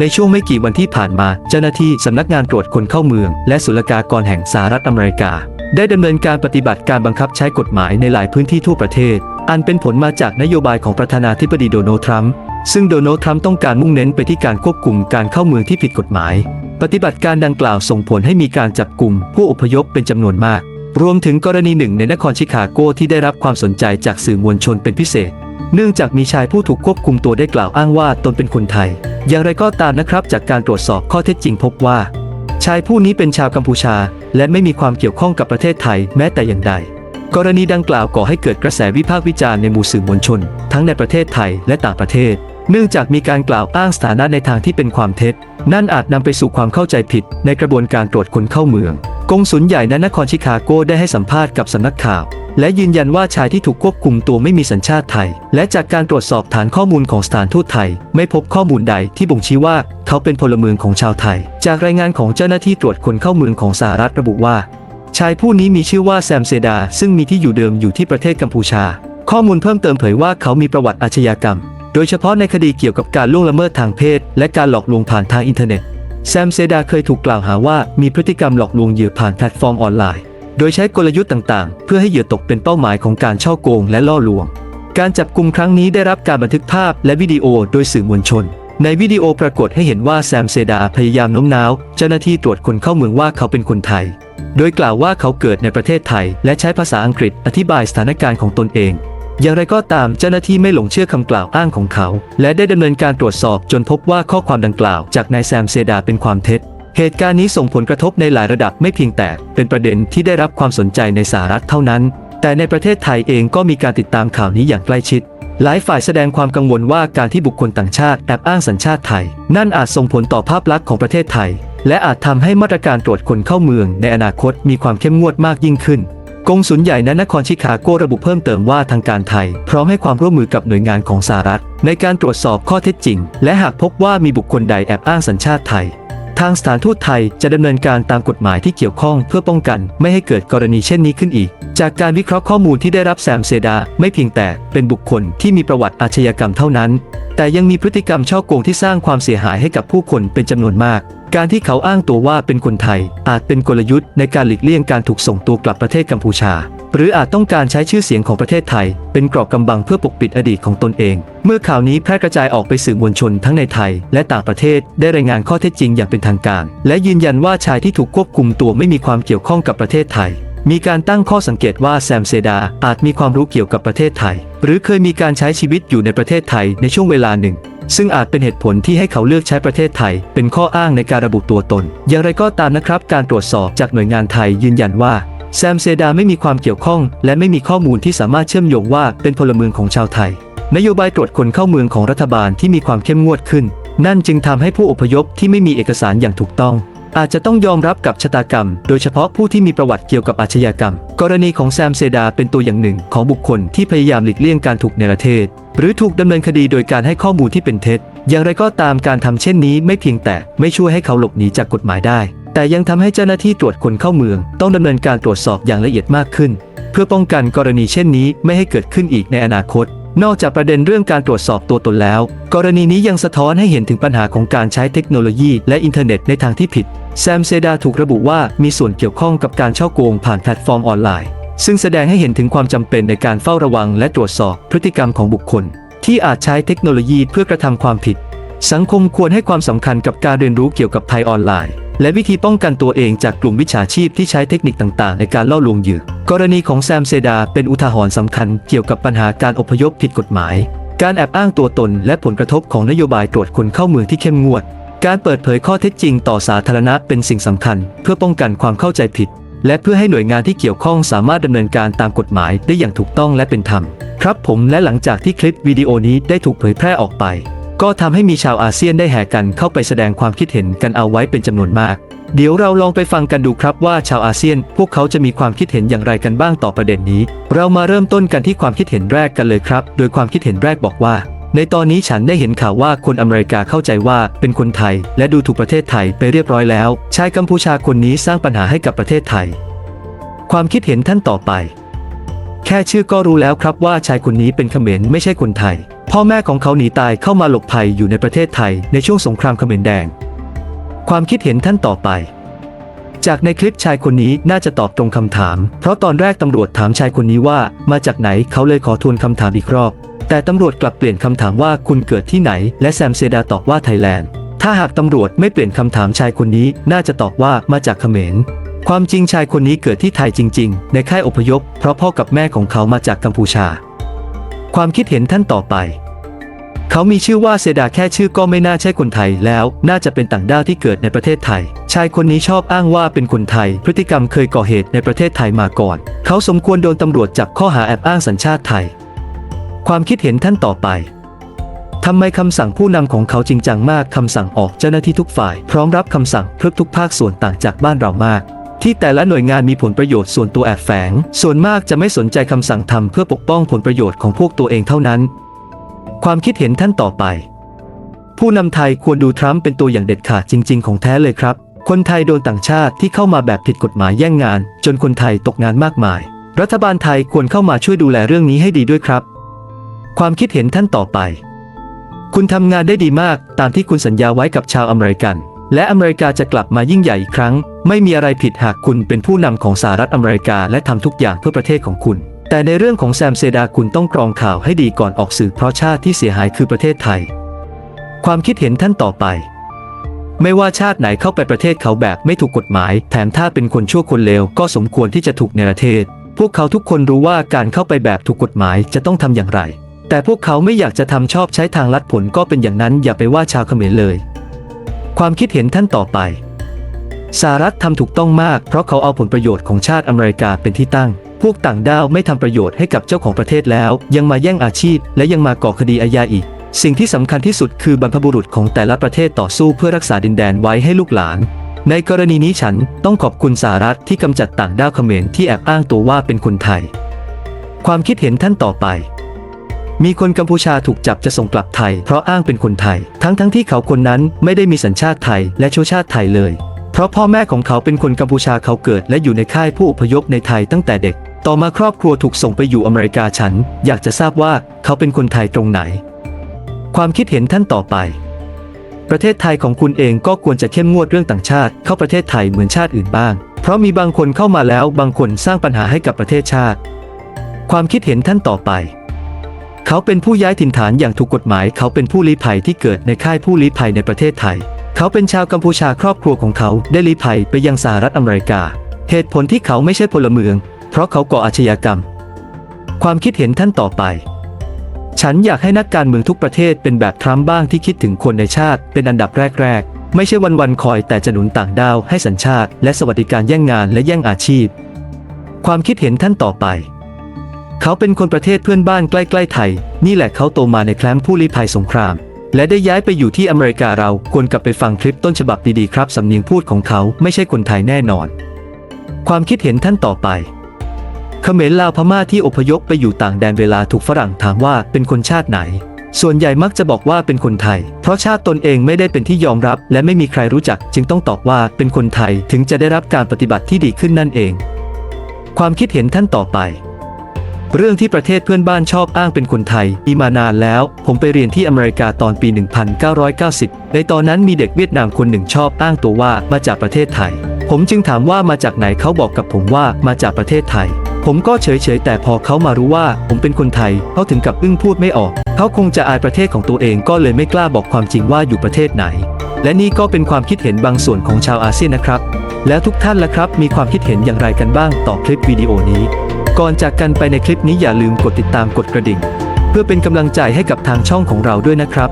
ในช่วงไม่กี่วันที่ผ่านมา เจ้าหน้าที่สำนักงานตรวจคนเข้าเมือง และศุลกากรแห่งสหรัฐอเมริกา ได้ดำเนินการปฏิบัติการบังคับใช้กฎหมายในหลายพื้นที่ทั่วประเทศ อันเป็นผลมาจากนโยบายของประธานาธิบดีโดนัลด์ทรัมป์ซึ่งโดนัลด์ทรัมป์ต้องการมุ่งเน้นไปที่การควบคุมการเข้าเมืองที่ผิดกฎหมาย ปฏิบัติการดังกล่าวส่งผลให้มีการจับกลุ่มผู้อพยพเป็นจำนวนมาก รวมถึงกรณีหนึ่งในนครชิคาโกที่ได้รับความสนใจจากสื่อมวลชนเป็นพิเศษ เนื่องจากมีชายผู้ถูกควบคุมตัวได้กล่าวอ้างว่าตนเป็นคนไทย อย่างไรก็ตามนะครับ จากการตรวจสอบข้อเท็จจริงพบว่า ชายผู้นี้เป็นชาวกัมพูชา และไม่มีความเกี่ยวข้องกับประเทศไทยแม้แต่อย่างใด กรณีดังกล่าวก่อให้เกิดกระแสวิพากษ์วิจารณ์ในหมู่สื่อมวลชน ทั้งในประเทศไทยและต่างประเทศ เนื่องจากมีการกล่าวอ้างสถานะในทางที่เป็นความเท็จ นั่นอาจนำไปสู่ความเข้าใจผิดในกระบวนการตรวจคนเข้าเมือง กงสุลใหญ่ณนครชิคาโกได้ให้สัมภาษณ์กับสำนักข่าว และยืนยันว่าชายที่ถูกควบคุมตัวไม่มีสัญชาติไทย และจากการตรวจสอบฐานข้อมูลของสถานทูตไทย ไม่พบข้อมูลใดที่บ่งชี้ว่าเขาเป็นพลเมืองของชาวไทย จากรายงานของเจ้าหน้าที่ตรวจคนเข้าเมืองของสหรัฐระบุว่า ชายผู้นี้มีชื่อว่าแซมเซดา ซึ่งมีที่อยู่เดิมอยู่ที่ประเทศกัมพูชา ข้อมูลเพิ่มเติมเผยว่าเขามีประวัติอาชญากรรม โดยเฉพาะในคดีเกี่ยวกับการล่วงละเมิดทางเพศ และการหลอกลวงผ่านทางอินเทอร์เน็ต แซมเซดาเคยถูกกล่าวหาว่ามีพฤติกรรมหลอกลวงเหยื่อผ่านแพลตฟอร์มออนไลน์ โดยใช้กลยุทธ์ต่างๆ เพื่อให้เหยื่อตกเป็นเป้าหมายของการช่อโกงและล่อลวง การจับกลุ่มครั้งนี้ได้รับการบันทึกภาพและวิดีโอโดยสื่อมวลชน ในวิดีโอปรากฏให้เห็นว่าแซมเซดาพยายามโน้มน้าวเจ้าหน้าที่ตรวจคนเข้าเมืองว่าเขาเป็นคนไทย โดยกล่าวว่าเขาเกิดในประเทศไทย และใช้ภาษาอังกฤษอธิบายสถานการณ์ของตนเอง อย่างไรก็ตามเจ้าหน้าที่ไม่หลงเชื่อคำกล่าวอ้างของเขา และได้ดำเนินการตรวจสอบจนพบว่าข้อความดังกล่าวจากนายแซมเซดาเป็นความเท็จ เหตุการณ์นี้ส่งผลกระทบในหลายระดับไม่เพียงแต่เป็นประเด็นที่ได้รับความสนใจในสหรัฐเท่านั้น แต่ในประเทศไทยเองก็มีการติดตามข่าวนี้อย่างใกล้ชิด หลายฝ่ายแสดงความกังวลว่าการที่บุคคลต่างชาติแอบอ้างสัญชาติไทย นั่นอาจส่งผลต่อภาพลักษณ์ของประเทศไทย และอาจทำให้มาตรการตรวจคนเข้าเมืองในอนาคตมีความเข้มงวดมากยิ่งขึ้น กงสุลใหญ่ณนครชิคาโกระบุเพิ่มเติมว่าทางการไทย พร้อมให้ความร่วมมือกับหน่วยงานของสหรัฐ ในการตรวจสอบข้อเท็จจริง และหากพบว่ามีบุคคลใดแอบอ้างสัญชาติไทย ทางสถานทูตไทยจะดำเนินการตามกฎหมายที่เกี่ยวข้องเพื่อป้องกัน ไม่ให้เกิดกรณีเช่นนี้ขึ้นอีก จากการวิเคราะห์ข้อมูลที่ได้รับแซมเซดา ไม่เพียงแต่เป็นบุคคลที่มีประวัติอาชญากรรมเท่านั้น แต่ยังมีพฤติกรรมช่อโกงที่สร้างความเสียหายให้กับผู้คนเป็นจำนวนมาก การที่เขาอ้างตัวว่าเป็นคนไทย อาจเป็นกลยุทธ์ในการหลีกเลี่ยงการถูกส่งตัวกลับประเทศกัมพูชา หรืออาจต้องการใช้ชื่อเสียงของประเทศไทย เป็นกรอบกำบังเพื่อปกปิดอดีตของตนเอง เมื่อข่าวนี้แพร่กระจายออกไปสื่อมวลชนทั้งในไทย และต่างประเทศได้รายงานข้อเท็จจริงอย่างเป็นทางการ และยืนยันว่าชายที่ถูกควบคุมตัวไม่มีความเกี่ยวข้องกับประเทศไทยมีการตั้งข้อสังเกตว่าแซมเซดาอาจมีความรู้เกี่ยวกับประเทศไทย หรือเคยมีการใช้ชีวิตอยู่ในประเทศไทยในช่วงเวลาหนึ่ง ซึ่งอาจเป็นเหตุผลที่ให้เขาเลือกใช้ประเทศไทย เป็นข้ออ้างในการระบุตัวตน อย่างไรก็ตามนะครับ การตรวจสอบจากหน่วยงานไทยยืนยันว่า แซมเซดาไม่มีความเกี่ยวข้อง และไม่มีข้อมูลที่สามารถเชื่อมโยงว่าเป็นพลเมืองของชาวไทย นโยบายตรวจคนเข้าเมืองของรัฐบาลที่มีความเข้มงวดขึ้น นั่นจึงทำให้ผู้อพยพที่ไม่มีเอกสารอย่างถูกต้อง อาจจะต้องยอมรับกับชะตากรรม โดยเฉพาะผู้ที่มีประวัติเกี่ยวกับอาชญากรรม กรณีของแซมเซดาเป็นตัวอย่างหนึ่งของบุคคลที่พยายามหลีกเลี่ยงการถูกเนรเทศ หรือถูกดำเนินคดีโดยการให้ข้อมูลที่เป็นเท็จ อย่างไรก็ตามการทำเช่นนี้ไม่เพียงแต่ไม่ช่วยให้เขาหลบหนีจากกฎหมายได้ แต่ยังทำให้เจ้าหน้าที่ตรวจคนเข้าเมือง ต้องดำเนินการตรวจสอบอย่างละเอียดมากขึ้น เพื่อป้องกันกรณีเช่นนี้ไม่ให้เกิดขึ้นอีกในอนาคต นอกจากประเด็นเรื่องการตรวจสอบตัวตนแล้ว กรณีนี้ยังสะท้อนให้เห็นถึงปัญหาของการใช้เทคโนโลยีและอินเทอร์เน็ตในทางที่ผิด แซมเซดาถูกระบุว่ามีส่วนเกี่ยวข้องกับการช่อโกงผ่านแพลตฟอร์มออนไลน์ ซึ่งแสดงให้เห็นถึงความจำเป็นในการเฝ้าระวัง และตรวจสอบพฤติกรรมของบุคคล ที่อาจใช้เทคโนโลยีเพื่อกระทำความผิด สังคมควรให้ความสำคัญกับการเรียนรู้เกี่ยวกับภัยออนไลน์ และวิธีป้องกันตัวเองจากกลุ่มวิชาชีพที่ใช้เทคนิคต่างๆ ในการล่อลวงเหยื่อกรณีของแซมเซดาเป็นอุทาหรณ์สำคัญเกี่ยวกับปัญหาการอพยพผิดกฎหมาย การแอบอ้างตัวตนและผลกระทบของนโยบายตรวจคนเข้าเมืองที่เข้มงวด การเปิดเผยข้อเท็จจริงต่อสาธารณะเป็นสิ่งสำคัญ เพื่อป้องกันความเข้าใจผิด และเพื่อให้หน่วยงานที่เกี่ยวข้องสามารถดำเนินการตามกฎหมายได้อย่างถูกต้องและเป็นธรรม ครับผมและหลังจากที่คลิปวิดีโอนี้ได้ถูกเผยแพร่ออกไป ก็ทำให้มีชาวอาเซียนได้แห่กันเข้าไปแสดงความคิดเห็นกันเอาไว้เป็นจำนวนมาก เดี๋ยวเราลองไปฟังกันดูครับว่าชาวอาเซียน พวกเขาจะมีความคิดเห็นอย่างไรกันบ้างต่อประเด็นนี้ เรามาเริ่มต้นกันที่ความคิดเห็นแรกกันเลยครับ โดยความคิดเห็นแรกบอกว่า ในตอนนี้ฉันได้เห็นข่าวว่าคนอเมริกาเข้าใจว่าเป็นคนไทย และดูถูกประเทศไทยไปเรียบร้อยแล้ว ชายกัมพูชาคนนี้สร้างปัญหาให้กับประเทศไทย ความคิดเห็นท่านต่อไป แค่ชื่อก็รู้แล้วครับว่าชายคนนี้เป็นเขมรไม่ใช่คนไทย พ่อแม่ของเขาหนีตายเข้ามาหลบภัยอยู่ในประเทศไทยในช่วงสงครามเขมรแดง ความคิดเห็นท่านต่อไป จากในคลิปชายคนนี้น่าจะตอบตรงคำถาม เพราะตอนแรกตำรวจถามชายคนนี้ว่า มาจากไหนเขาเลยขอทวนคำถามอีกรอบ แต่ตำรวจกลับเปลี่ยนคำถามว่าคุณเกิดที่ไหน และแซมเซดาตอบว่าไทยแลนด์ ถ้าหากตำรวจไม่เปลี่ยนคำถามชายคนนี้น่าจะตอบว่ามาจากเขมรความจริงชายคนนี้เกิดที่ไทยจริง ๆ ในค่ายอพยพ เพราะพ่อกับแม่ของเขามาจากกัมพูชา ความคิดเห็นท่านต่อไป เขามีชื่อว่าเซดาแค่ชื่อก็ไม่น่าใช่คนไทยแล้ว น่าจะเป็นต่างด้าวที่เกิดในประเทศไทย ชายคนนี้ชอบอ้างว่าเป็นคนไทย พฤติกรรมเคยก่อเหตุในประเทศไทยมาก่อน เขาสมควรโดนตำรวจจับข้อหาแอบอ้างสัญชาติไทย ความคิดเห็นท่านต่อไปทำไมคำสั่งผู้นำของเขาจริงจังมากคำสั่งออกเจ้าหน้าที่ทุกฝ่าย พร้อมรับคำสั่งเพื่อทุกภาคส่วนต่างจากบ้านเรามาก ที่แต่ละหน่วยงานมีผลประโยชน์ส่วนตัวแอบแฝง ส่วนมากจะไม่สนใจคำสั่งทำเพื่อปกป้องผลประโยชน์ของพวกตัวเองเท่านั้น ความคิดเห็นท่านต่อไป ผู้นำไทยควรดูทรัมป์เป็นตัวอย่างเด็ดขาดจริง ๆ ของแท้เลยครับ คนไทยโดนต่างชาติที่เข้ามาแบบผิดกฎหมายแย่งงาน จนคนไทยตกงานมากมาย รัฐบาลไทยควรเข้ามาช่วยดูแลเรื่องนี้ให้ดีด้วยครับ ความคิดเห็นท่านต่อไป คุณทำงานได้ดีมากตามที่คุณสัญญาไว้กับชาวอเมริกัน และอเมริกาจะกลับมายิ่งใหญ่อีกครั้ง ไม่มีอะไรผิดหากคุณเป็นผู้นำของสหรัฐอเมริกาและทำทุกอย่างเพื่อประเทศของคุณ แต่ในเรื่องของแซมเซดาคุณต้องกรองข่าวให้ดีก่อนออกสื่อเพราะชาติที่เสียหายคือประเทศไทย ความคิดเห็นท่านต่อไป ไม่ว่าชาติไหนเข้าไปประเทศเขาแบบไม่ถูกกฎหมาย แถมถ้าเป็นคนชั่วคนเลวก็สมควรที่จะถูกเนรเทศ พวกเขาทุกคนรู้ว่าการเข้าไปแบบถูกกฎหมายจะต้องทำอย่างไร แต่พวกเขาไม่อยากจะทำชอบใช้ทางลัดผลก็เป็นอย่างนั้นอย่าไปว่าชาวเขมรเลย ความคิดเห็นท่านต่อไปสหรัฐทำถูกต้องมากเพราะเขาเอาผลประโยชน์ของชาติอเมริกาเป็นที่ตั้ง พวกต่างด้าวไม่ทำประโยชน์ให้กับเจ้าของประเทศแล้ว ยังมาแย่งอาชีพ และยังมาก่อคดีอาญาอีก สิ่งที่สำคัญที่สุดคือบรรพบุรุษของแต่ละประเทศต่อสู้เพื่อรักษาดินแดนไว้ให้ลูกหลาน ในกรณีนี้ฉันต้องขอบคุณสหรัฐที่กำจัดต่างด้าวเขมรที่แอบอ้างตัวว่าเป็นคนไทย ความคิดเห็นท่านต่อไปมีคนกัมพูชาถูกจับจะส่งกลับไทย เพราะอ้างเป็นคนไทย ทั้งทั้งที่เขาคนนั้นไม่ได้มีสัญชาติไทยและเชื้อชาติไทยเลย เพราะพ่อแม่ของเขาเป็นคนกัมพูชาเขาเกิดและอยู่ในค่ายผู้อพยพในไทยตั้งแต่เด็ก ต่อมาครอบครัวถูกส่งไปอยู่อเมริกาฉัน อยากจะทราบว่าเขาเป็นคนไทยตรงไหน ความคิดเห็นท่านต่อไป ประเทศไทยของคุณเองก็ควรจะเข้มงวดเรื่องต่างชาติ เข้าประเทศไทยเหมือนชาติอื่นบ้าง เพราะมีบางคนเข้ามาแล้วบางคนสร้างปัญหาให้กับประเทศชาติ ความคิดเห็นท่านต่อไป เขาเป็นผู้ย้ายถิ่นฐานอย่างถูกกฎหมาย เขาเป็นผู้ลี้ภัยที่เกิดในค่ายผู้ลี้ภัยในประเทศไทย เขาเป็นชาวกัมพูชาครอบครัวของเขาได้ลี้ภัยไปยังสหรัฐอเมริกา เหตุผลที่เขาไม่ใช่พลเมือง เพราะเขาก่ออาชญากรรม ความคิดเห็นท่านต่อไป ฉันอยากให้นักการเมืองทุกประเทศเป็นแบบทรัมป์บ้างที่คิดถึงคนในชาติเป็นอันดับแรก ๆ ไม่ใช่วันๆคอยแต่จะหนุนต่างด้าวให้สัญชาติ และสวัสดิการแย่งงานและแย่งอาชีพ ความคิดเห็นท่านต่อไป เขาเป็นคนประเทศเพื่อนบ้านใกล้ ๆ ไทย นี่แหละเขาโตมาในแคมป์ผู้ลี้ภัยสงครามและได้ย้ายไปอยู่ที่อเมริกาเราควรกลับไปฟังคลิปต้นฉบับดีๆครับ สำเนียงพูดของเขาไม่ใช่คนไทยแน่นอน ความคิดเห็นท่านต่อไป เขมรลาวพม่าที่อพยพไปอยู่ต่างแดนเวลาถูกฝรั่งถามว่าเป็นคนชาติไหน ส่วนใหญ่มักจะบอกว่าเป็นคนไทย เพราะชาติตนเองไม่ได้เป็นที่ยอมรับ และไม่มีใครรู้จัก จึงต้องตอบว่าเป็นคนไทยถึงจะได้รับการปฏิบัติที่ดีขึ้นนั่นเอง ความคิดเห็นท่านต่อไป เรื่องที่ประเทศเพื่อนบ้านชอบอ้างเป็นคนไทยอีมานานแล้ว ผมไปเรียนที่อเมริกาตอนปี 1990 ในตอนนั้นมีเด็กเวียดนามคนหนึ่งชอบอ้างตัวว่ามาจากประเทศไทย ผมจึงถามว่ามาจากไหนเขาบอกกับผมว่ามาจากประเทศไทย ผมก็เฉยๆแต่พอเขามารู้ว่าผมเป็นคนไทยเขาถึงกับอึ้งพูดไม่ออก เขาคงจะอายประเทศของตัวเองก็เลยไม่กล้าบอกความจริงว่าอยู่ประเทศไหน และนี่ก็เป็นความคิดเห็นบางส่วนของชาวอาเซียนนะครับ แล้วทุกท่านล่ะครับ มีความคิดเห็นอย่างไรกันบ้างต่อคลิปวิดีโอนี้ ก่อนจากกันไปในคลิปนี้อย่าลืมกดติดตามกดกระดิ่ง เพื่อเป็นกำลังใจให้กับทางช่องของเราด้วยนะครับ